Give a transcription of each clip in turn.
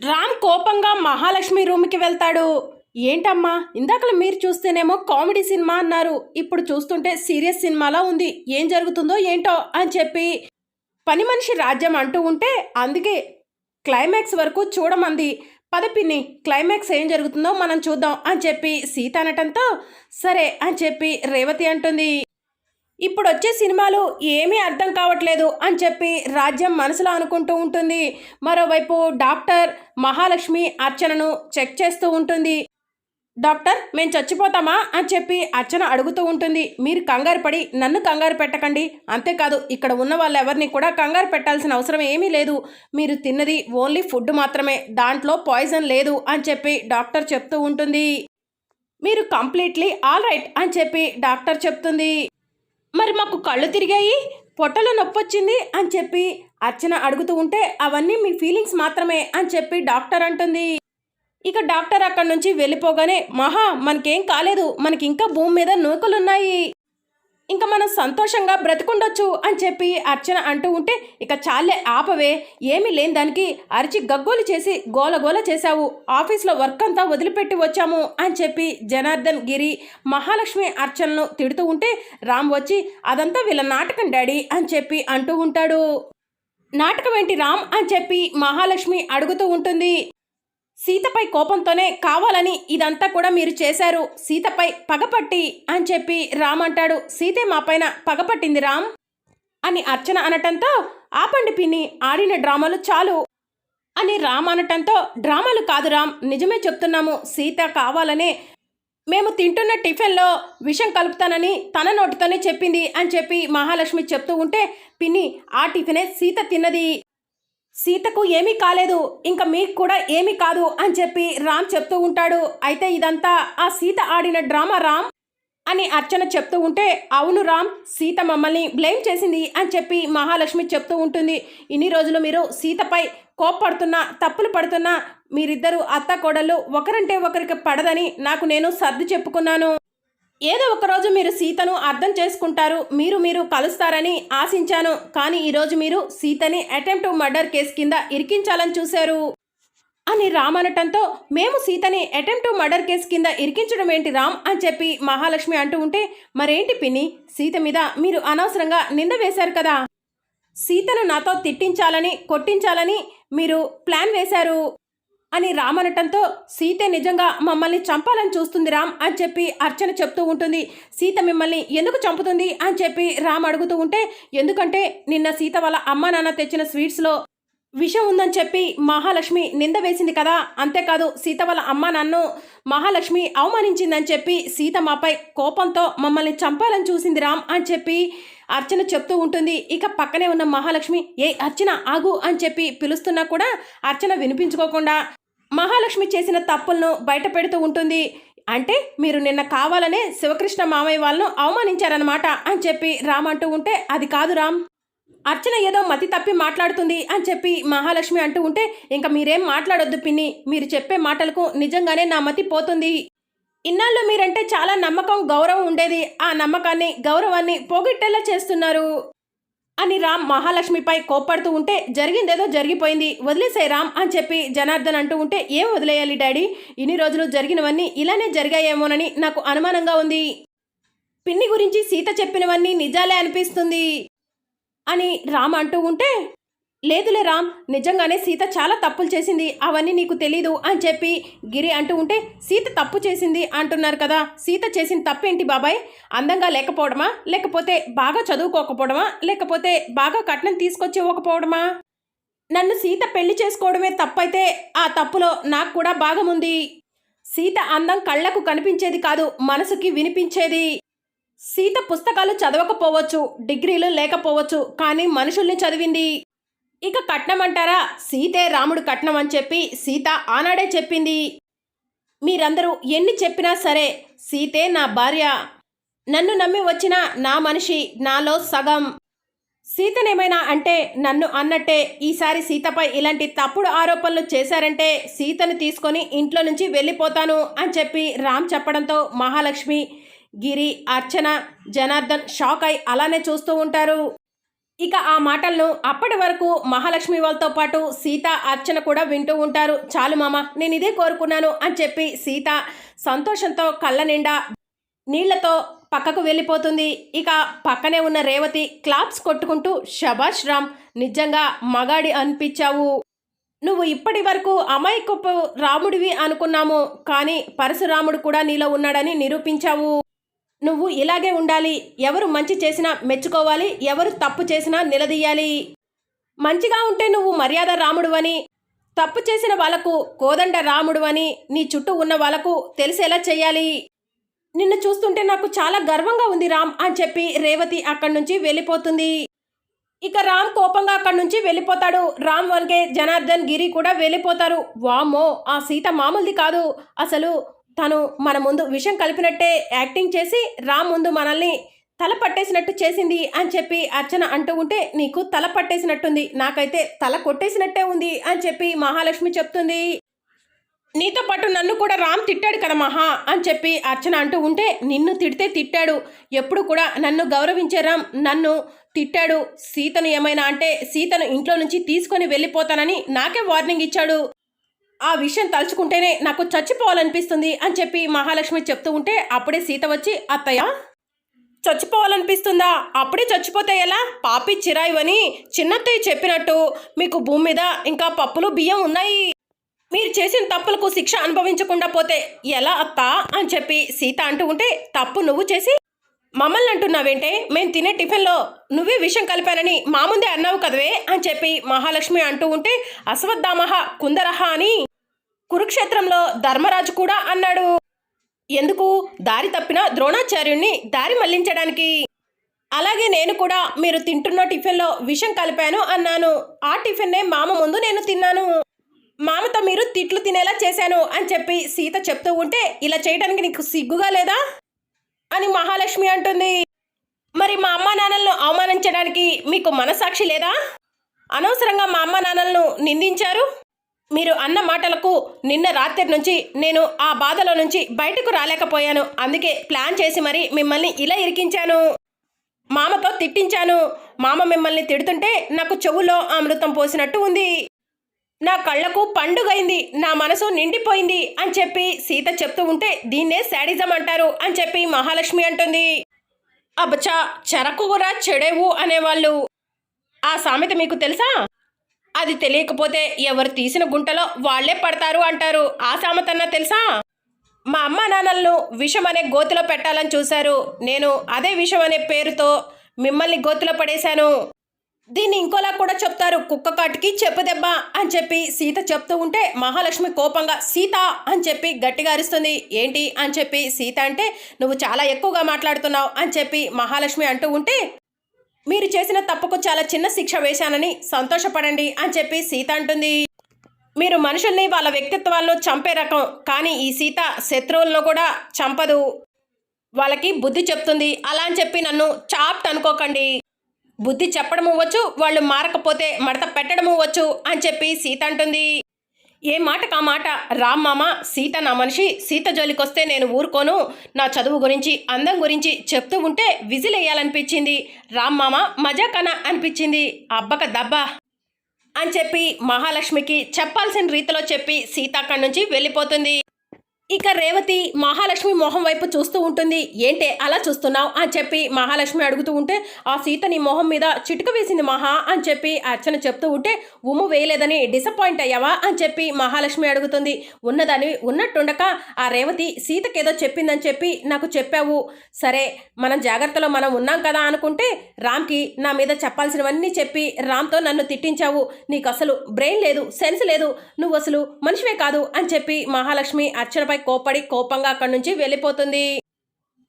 రామ్ కోపంగా మహాలక్ష్మి రూమ్కి వెళ్తాడు. ఏంటమ్మా ఇందాకలు మీరు చూస్తేనేమో కామెడీ సినిమా అన్నారు. ఇప్పుడు చూస్తుంటే సీరియస్ సినిమాలా ఉంది. ఏం జరుగుతుందో ఏంటో అని చెప్పి. పని మనిషి రాజ్యం అంటూ ఉంటే అందుకే క్లైమాక్స్ వరకు చూడమంది. పద పిన్ని క్లైమాక్స్ ఏం జరుగుతుందో మనం చూద్దాం అని చెప్పి సీత అనటంతో సరే అని చెప్పి రేవతి అంటుంది. ఇప్పుడు వచ్చే సినిమాలు ఏమీ అర్థం కావట్లేదు అని చెప్పి రాజ్యం మనసులో అనుకుంటూ ఉంటుంది. మరోవైపు డాక్టర్ మహాలక్ష్మి అర్చనను చెక్ చేస్తూ ఉంటుంది. డాక్టర్ మేము చచ్చిపోతామా? అని చెప్పి అర్చన అడుగుతూ ఉంటుంది. మీరు కంగారు పడి నన్ను కంగారు పెట్టకండి. అంతేకాదు ఇక్కడ ఉన్న వాళ్ళెవరిని కూడా కంగారు పెట్టాల్సిన అవసరం ఏమీ లేదు. మీరు తిన్నది ఓన్లీ ఫుడ్ మాత్రమే. దాంట్లో పాయిజన్ లేదు అని చెప్పి డాక్టర్ చెప్తూ ఉంటుంది. మీరు కంప్లీట్లీ ఆల్ రైట్ అని చెప్పి డాక్టర్ చెప్తుంది. మరి మాకు కళ్ళు తిరిగాయి పొట్టలో నొప్పి వచ్చింది అని చెప్పి అర్చన అడుగుతూ ఉంటే అవన్నీ మీ ఫీలింగ్స్ మాత్రమే అని చెప్పి డాక్టర్ అంటుంది. ఇక డాక్టర్ అక్కడి నుంచి వెళ్ళిపోగానే మహా మనకేం కాలేదు. మనకి ఇంకా భూమి మీద నూకలున్నాయి. ఇంకా మనం సంతోషంగా బ్రతికుండొచ్చు అని చెప్పి అర్చన అంటూ ఉంటే ఇక చాలే ఆపవే. ఏమీ లేని దానికి అరిచి గగ్గోలు చేసి గోలగోల చేశావు. ఆఫీస్లో వర్క్ అంతా వదిలిపెట్టి వచ్చాము అని చెప్పి జనార్దన్ గిరి మహాలక్ష్మి అర్చనను తిడుతూ ఉంటే రామ్ వచ్చి అదంతా వీళ్ళ నాటకం డాడీ అని చెప్పి అంటూ ఉంటాడు. నాటకం ఏంటి రామ్? అని చెప్పి మహాలక్ష్మి అడుగుతూ ఉంటుంది. సీతపై కోపంతోనే కావాలని ఇదంతా కూడా మీరు చేశారు. సీతపై పగపట్టి అని చెప్పి రామ్ అంటాడు. సీతే మా పైన పగపట్టింది రామ్ అని అర్చన అనటంతో ఆపండి పిన్ని ఆడిన డ్రామాలు చాలు అని రామ్ అనటంతో డ్రామాలు కాదు రామ్ నిజమే చెప్తున్నాము. సీత కావాలనే మేము తింటున్న టిఫిన్లో విషం కలుపుతానని తన నోటితోనే చెప్పింది అని చెప్పి మహాలక్ష్మి చెప్తూ ఉంటే పిన్ని ఆ టిఫినే సీత తిన్నది. సీతకు ఏమీ కాలేదు ఇంకా మీకు కూడా ఏమీ కాదు అని చెప్పి రామ్ చెప్తూ ఉంటాడు. అయితే ఇదంతా ఆ సీత ఆడిన డ్రామా రామ్? అని అర్చన చెప్తూ ఉంటే అవును రామ్ సీత మమ్మల్ని బ్లేమ్ చేసింది అని చెప్పి మహాలక్ష్మి చెప్తూ ఉంటుంది. ఇన్ని రోజులు మీరు సీతపై కోప్పడుతున్నా తప్పులు పడుతున్నా మీరిద్దరూ అత్త కోడళ్ళు ఒకరంటే ఒకరికి పడదని నాకు నేను సర్ది చెప్పుకున్నాను. ఏదో ఒకరోజు మీరు సీతను అర్థం చేసుకుంటారు మీరు మీరు కలుస్తారని ఆశించాను. కానీ ఈరోజు మీరు సీతని అటెంప్ట్ మర్డర్ కేసు కింద ఇరికించాలని చూశారు. అని రామ్ అనటంతో మేము సీతని అటెంప్ట్ మర్డర్ కేసు కింద ఇరికించడం ఏంటి రామ్ అని చెప్పి మహాలక్ష్మి అంటూ ఉంటే మరేంటి పిన్ని? సీత మీద మీరు అనవసరంగా నింద వేశారు కదా. సీతను నాతో తిట్టించాలని కొట్టించాలని మీరు ప్లాన్ వేశారు. అని రామ్ అనటంతో సీతే నిజంగా మమ్మల్ని చంపాలని చూస్తుంది రామ్ అని చెప్పి అర్చన చెప్తూ ఉంటుంది. సీత మిమ్మల్ని ఎందుకు చంపుతుంది అని చెప్పి రామ్ అడుగుతూ ఉంటే ఎందుకంటే నిన్న సీత వాళ్ళ అమ్మ నాన్న తెచ్చిన స్వీట్స్లో విషం ఉందని చెప్పి మహాలక్ష్మి నింద వేసింది కదా. అంతేకాదు సీత వాళ్ళ అమ్మ నన్ను మహాలక్ష్మి అవమానించిందని చెప్పి సీత మాపై కోపంతో మమ్మల్ని చంపాలని చూసింది రామ్ అని చెప్పి అర్చన చెప్తూ ఉంటుంది. ఇక పక్కనే ఉన్న మహాలక్ష్మి ఏ అర్చన ఆగు అని చెప్పి పిలుస్తున్నా కూడా అర్చన వినిపించుకోకుండా మహాలక్ష్మి చేసిన తప్పులను బయట పెడుతూ ఉంటుంది. అంటే మీరు నిన్న కావాలనే శివకృష్ణ మామయ్య వాళ్ళను అవమానించారనమాట అని చెప్పి రామ్ అంటూ ఉంటే అది కాదు రామ్. అర్చన ఏదో మతి తప్పి మాట్లాడుతుంది అని చెప్పి మహాలక్ష్మి అంటూ ఉంటే ఇంకా మీరేం మాట్లాడొద్దు పిన్ని. మీరు చెప్పే మాటలకు నిజంగానే నా మతి పోతుంది. ఇన్నాళ్ళు మీరంటే చాలా నమ్మకం గౌరవం ఉండేది. ఆ నమ్మకాన్ని గౌరవాన్ని పోగొట్టేలా చేస్తున్నారు. అని రామ్ మహాలక్ష్మిపై కోప్పడుతూ ఉంటే జరిగిందేదో జరిగిపోయింది వదిలేసే రామ్ అని చెప్పి జనార్దన్ అంటూ ఉంటే ఏం వదిలేయాలి డాడీ? ఇన్ని రోజులు జరిగినవన్నీ ఇలానే జరిగాయేమోనని నాకు అనుమానంగా ఉంది. పిన్ని గురించి సీత చెప్పినవన్నీ నిజాలే అనిపిస్తుంది అని రామ్ అంటూ ఉంటే లేదులే రామ్ నిజంగానే సీత చాలా తప్పులు చేసింది అవన్నీ నీకు తెలీదు అని చెప్పి గిరి అంటూ ఉంటే సీత తప్పు చేసింది అంటున్నారు కదా సీత చేసిన తప్పేంటి బాబాయ్? అందంగా లేకపోవడమా? లేకపోతే బాగా చదువుకోకపోవడమా? లేకపోతే బాగా కట్నం తీసుకొచ్చివ్వకపోవడమా? నన్ను సీత పెళ్ళి చేసుకోవడమే తప్పైతే ఆ తప్పులో నాకు కూడా భాగముంది సీత అందం కళ్ళకు కనిపించేది కాదు మనసుకి వినిపించేది. సీత పుస్తకాలు చదవకపోవచ్చు డిగ్రీలు లేకపోవచ్చు కానీ మనుషుల్ని చదివింది. ఇక కట్నం అంటారా సీతే రాముడు కట్నం అని చెప్పి సీత ఆనాడే చెప్పింది. మీరందరూ ఎన్ని చెప్పినా సరే సీతే నా భార్య. నన్ను నమ్మి వచ్చిన నా మనిషి నాలో సగం. సీతనేమైనా అంటే నన్ను అన్నట్టే ఈసారి సీతపై ఇలాంటి తప్పుడు ఆరోపణలు చేశారంటే సీతను తీసుకొని ఇంట్లో నుంచి వెళ్ళిపోతాను అని చెప్పి రామ్ చెప్పడంతో మహాలక్ష్మి గిరి అర్చన జనార్దన్ షాక్ అయి అలానే చూస్తూ ఉంటారు. ఇక ఆ మాటలను అప్పటి వరకు మహాలక్ష్మి వాళ్ళతో పాటు సీత అర్చన కూడా వింటూ ఉంటారు. చాలు మామ నేను ఇదే కోరుకున్నాను అని చెప్పి సీత సంతోషంతో కళ్ళ నిండా నీళ్ళతో పక్కకు వెళ్ళిపోతుంది. ఇక పక్కనే ఉన్న రేవతి క్లాప్స్ కొట్టుకుంటూ షబాష్ రామ్ నిజంగా మగాడి అనిపించావు. నువ్వు ఇప్పటి వరకు అమాయకపు రాముడివి అనుకున్నాము కానీ పరశురాముడు కూడా నీలో ఉన్నాడని నిరూపించావు. నువ్వు ఇలాగే ఉండాలి. ఎవరు మంచి చేసినా మెచ్చుకోవాలి. ఎవరు తప్పు చేసినా నిలదీయాలి. మంచిగా ఉంటే నువ్వు మర్యాద రాముడు అని తప్పు చేసిన వాళ్ళకు కోదండ రాముడు అని నీ చుట్టూ ఉన్న వాళ్ళకు తెలిసేలా చేయాలి నిన్ను చూస్తుంటే నాకు చాలా గర్వంగా ఉంది రామ్ అని చెప్పి రేవతి అక్కడి నుంచి వెళ్ళిపోతుంది. ఇక రామ్ కోపంగా అక్కడి నుంచి వెళ్ళిపోతాడు. రామ్ వన్కే జనార్దన్ గిరి కూడా వెళ్ళిపోతారు. వామ్మో ఆ సీత మామూలుది కాదు. అసలు తను మన ముందు విషం కలిపినట్టే యాక్టింగ్ చేసి రామ్ ముందు మనల్ని తల పట్టేసినట్టు చేసింది అని చెప్పి అర్చన అంటూ ఉంటే నీకు తల పట్టేసినట్టుంది నాకైతే తల కొట్టేసినట్టే ఉంది అని చెప్పి మహాలక్ష్మి చెప్తుంది. నీతో పాటు నన్ను కూడా రామ్ తిట్టాడు కదా మహా అని చెప్పి అర్చన అంటూ ఉంటే నిన్ను తిడితే తిట్టాడు. ఎప్పుడు కూడా నన్ను గౌరవించే రామ్ నన్ను తిట్టాడు. సీతను ఏమైనా అంటే సీతను ఇంట్లో నుంచి తీసుకొని వెళ్ళిపోతానని నాకే వార్నింగ్ ఇచ్చాడు. ఆ విషయం తలుచుకుంటేనే నాకు చచ్చిపోవాలనిపిస్తుంది అని చెప్పి మహాలక్ష్మి చెప్తూ ఉంటే అప్పుడే సీత వచ్చి అత్తయ్య చచ్చిపోవాలనిపిస్తుందా? అప్పుడే చచ్చిపోతే ఎలా? పాపి చిరాయివని చిన్నత్తయ్య చెప్పినట్టు మీకు భూమి మీద ఇంకా పప్పులు బియ్యం ఉన్నాయి. మీరు చేసిన తప్పులకు శిక్ష అనుభవించకుండా పోతే ఎలా అత్తా? అని చెప్పి సీత అంటూ ఉంటే తప్పు నువ్వు చేసి మమ్మల్ని అంటున్నావేంటే? మేము తినే టిఫిన్లో నువ్వే విషం కలిపానని మా ముందే అన్నావు కదవే? అని చెప్పి మహాలక్ష్మి అంటూ ఉంటే అశ్వత్థామహ కుందరహ అని కురుక్షేత్రంలో ధర్మరాజు కూడా అన్నాడు. ఎందుకు? దారి తప్పిన ద్రోణాచార్యుణ్ణి దారి మళ్ళించడానికి. అలాగే నేను కూడా మీరు తింటున్న టిఫిన్లో విషం కలిపాను అన్నాను. ఆ టిఫిన్నే మామ ముందు నేను తిన్నాను. మామతో మీరు తిట్లు తినేలా చేశాను అని చెప్పి సీత చెప్తూ ఉంటే ఇలా చేయడానికి నీకు సిగ్గుగా లేదా? అని మహాలక్ష్మి అంటుంది. మరి మా అమ్మా నాన్నలను అవమానించడానికి మీకు మనసాక్షి లేదా? అనవసరంగా మా అమ్మ నాన్నలను నిందించారు? మీరు అన్న మాటలకు నిన్న రాత్రి నుంచి నేను ఆ బాధలో నుంచి బయటకు రాలేకపోయాను. అందుకే ప్లాన్ చేసి మరి మిమ్మల్ని ఇలా ఇరికించాను. మామతో తిట్టించాను. మామ మిమ్మల్ని తిడుతుంటే నాకు చెవులో అమృతం పోసినట్టు ఉంది. నా కళ్ళకు పండుగైంది. నా మనసు నిండిపోయింది అని చెప్పి సీత చెప్తూ ఉంటే దీన్నే శాడిజం అంటారు అని చెప్పి మహాలక్ష్మి అంటుంది. అబ్బచా చెరకు కూడా చెడేవు అనేవాళ్ళు. ఆ సామెత మీకు తెలుసా? అది తెలియకపోతే ఎవరు తీసిన గుంటలో వాళ్ళే పడతారు అంటారు. ఆ సామెతన్నా తెలుసా? మా అమ్మ నాన్నలను విషం అనే గోతిలో పెట్టాలని చూశారు. నేను అదే విషం అనే పేరుతో మిమ్మల్ని గోతిలో పడేశాను. దీన్ని ఇంకోలా కూడా చెప్తారు. కుక్క కాటికి చెప్పు దెబ్బ అని చెప్పి సీత చెప్తూ ఉంటే మహాలక్ష్మి కోపంగా సీత అని చెప్పి గట్టిగా అరుస్తుంది. ఏంటి? అని చెప్పి సీత అంటే నువ్వు చాలా ఎక్కువగా మాట్లాడుతున్నావు అని చెప్పి మహాలక్ష్మి అంటూ ఉంటే మీరు చేసిన తప్పుకు చాలా చిన్న శిక్ష వేశానని సంతోషపడండి అని చెప్పి సీత అంటుంది. మీరు మనుషుల్ని వాళ్ళ వ్యక్తిత్వాలను చంపే రకం కానీ ఈ సీత శత్రువులను కూడా చంపదు. వాళ్ళకి బుద్ధి చెప్తుంది. అలా అని చెప్పి నన్ను చాప్ట్ అనుకోకండి. బుద్ధి చెప్పడము వచ్చు వాళ్ళు మారకపోతే మడత పెట్టడము వచ్చు అని చెప్పి సీత అంటుంది. ఏ మాట కా మాట? రామ్ మామ సీత నా మనిషి సీత జోలికొస్తే నేను ఊరుకోను. నా చదువు గురించి అందం గురించి చెప్తూ ఉంటే విజిల్ వేయాలనిపించింది రామ్ మామ మజాకన అనిపించింది. అబ్బక దబ్బా అని చెప్పి మహాలక్ష్మికి చెప్పాల్సిన రీతిలో చెప్పి సీత అక్కడి నుంచి వెళ్ళిపోతుంది. ఇక రేవతి మహాలక్ష్మి మొహం వైపు చూస్తూ ఉంటుంది. ఏంటే అలా చూస్తున్నావు అని చెప్పి మహాలక్ష్మి అడుగుతూ ఉంటే ఆ సీత నీ మొహం మీద చిటుక వేసింది మహా అని చెప్పి అర్చన చెప్తూ ఉంటే ఉమ్ము వేయలేదని డిసప్పాయింట్ అయ్యావా అని చెప్పి మహాలక్ష్మి అడుగుతుంది. ఉన్నదని ఉన్నట్టుండక ఆ రేవతి సీతకేదో చెప్పిందని చెప్పి నాకు చెప్పావు. సరే మనం జాగ్రత్తలో మనం ఉన్నాం కదా అనుకుంటే రామ్కి నా మీద చెప్పాల్సినవన్నీ చెప్పి రామ్తో నన్ను తిట్టించావు. నీకు అసలు బ్రెయిన్ లేదు సెన్స్ లేదు. నువ్వు అసలు మనిషివే కాదు అని చెప్పి మహాలక్ష్మి అర్చనపై కోపడి కోపంగా అక్కడి నుంచి వెళ్ళిపోతుంది.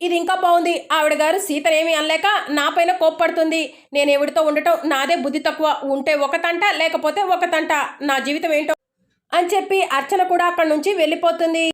ఇది ఇంకా బాగుంది. ఆవిడ గారు సీతనేమి అనలేక నా పైన కోప్పడుతుంది. నేను ఎవడితో ఉండటం నాదే బుద్ధి తక్కువ. ఉంటే ఒక తంట లేకపోతే ఒక తంట. నా జీవితం ఏంటో అని చెప్పి అర్చన కూడా అక్కడి నుంచి వెళ్ళిపోతుంది.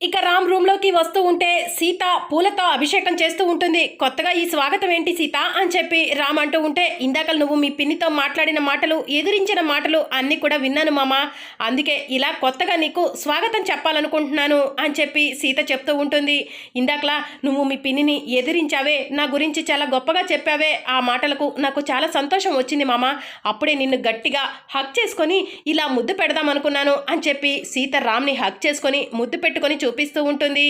ఇక రామ్ రూమ్లోకి వస్తూ ఉంటే సీత పూలతో అభిషేకం చేస్తూ ఉంటుంది. కొత్తగా ఈ స్వాగతం ఏంటి సీత? అని చెప్పి రామ్ అంటూ ఉంటే ఇందాక నువ్వు మీ పిన్నితో మాట్లాడిన మాటలు ఎదిరించిన మాటలు అన్నీ కూడా విన్నాను మామ. అందుకే ఇలా కొత్తగా నీకు స్వాగతం చెప్పాలనుకుంటున్నాను అని చెప్పి సీత చెప్తూ ఉంటుంది. ఇందాకలా నువ్వు మీ పిన్నిని ఎదిరించావే నా గురించి చాలా గొప్పగా చెప్పావే ఆ మాటలకు నాకు చాలా సంతోషం వచ్చింది మామ. అప్పుడే నిన్ను గట్టిగా హక్ చేసుకొని ఇలా ముద్దు పెడదాం అనుకున్నాను అని చెప్పి సీత రామ్ని హక్ చేసుకొని ముద్దు పెట్టుకొని చూపిస్తూ ఉంటుంది.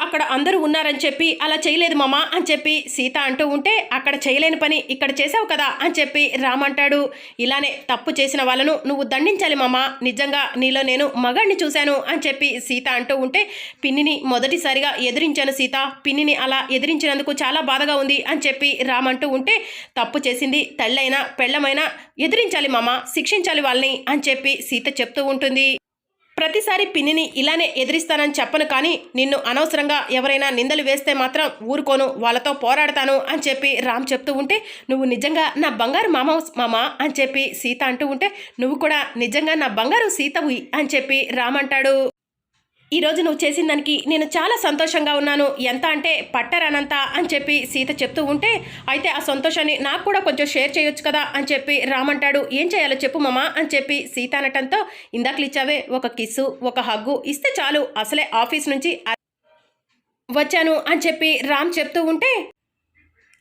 అక్కడ అందరూ ఉన్నారని చెప్పి అలా చేయలేదు మామ అని చెప్పి సీత అంటూ ఉంటే అక్కడ చేయలేని పని ఇక్కడ చేసావు కదా అని చెప్పి రామ్ అంటాడు. ఇలానే తప్పు చేసిన వాళ్ళను నువ్వు దండించాలి మామ. నిజంగా నీలో నేను మగాడిని చూశాను అని చెప్పి సీత అంటూ ఉంటే పిన్నిని మొదటిసారిగా ఎదిరించాను సీత. పిన్నిని అలా ఎదిరించినందుకు చాలా బాధగా ఉంది అని చెప్పి రామ్ అంటూ ఉంటే తప్పు చేసింది తల్లైనా పెళ్ళమైనా ఎదిరించాలి మామ. శిక్షించాలి వాళ్ళని అని చెప్పి సీత చెప్తూ ఉంటుంది. ప్రతిసారి పిన్నిని ఇలానే ఎదిరిస్తానని చెప్పను కానీ నిన్ను అనవసరంగా ఎవరైనా నిందలు వేస్తే మాత్రం ఊరుకోను వాళ్ళతో పోరాడతాను అని చెప్పి రామ్ చెప్తూ ఉంటే నువ్వు నిజంగా నా బంగారు మామ మామ అని చెప్పి సీత అంటూ ఉంటే నువ్వు కూడా నిజంగా నా బంగారు సీతవి అని చెప్పి రామ్ అంటాడు. ఈరోజు నువ్వు చేసిన దానికి నేను చాలా సంతోషంగా ఉన్నాను. ఎంత అంటే పట్టరానంత అని చెప్పి సీత చెప్తూ ఉంటే అయితే ఆ సంతోషాన్ని నాకు కూడా కొంచెం షేర్ చేయొచ్చు కదా అని చెప్పి రామంటాడు ఏం చేయాలో చెప్పు మామ అని చెప్పి సీత అనటంతో ఇందాకలు ఇచ్చావే ఒక కిస్సు ఒక హగ్గు ఇస్తే చాలు. అసలే ఆఫీస్ నుంచి వచ్చాను అని చెప్పి రామ్ చెప్తూ ఉంటే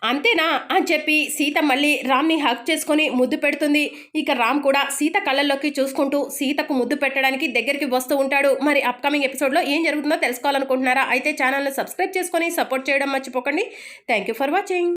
అంతేనా అని చెప్పి సీత మళ్ళీ రామ్ని హక్ చేసుకొని ముద్దు పెడుతుంది. ఇక రామ్ కూడా సీత కళ్ళల్లోకి చూసుకుంటూ సీతకు ముద్దు పెట్టడానికి దగ్గరికి వస్తూ ఉంటాడు. మరి అప్కమింగ్ ఎపిసోడ్లో ఏం జరుగుతుందో తెలుసుకోవాలనుకుంటున్నారా? అయితే ఛానల్ని సబ్స్క్రైబ్ చేసుకొని సపోర్ట్ చేయడం మర్చిపోకండి. Thank you for watching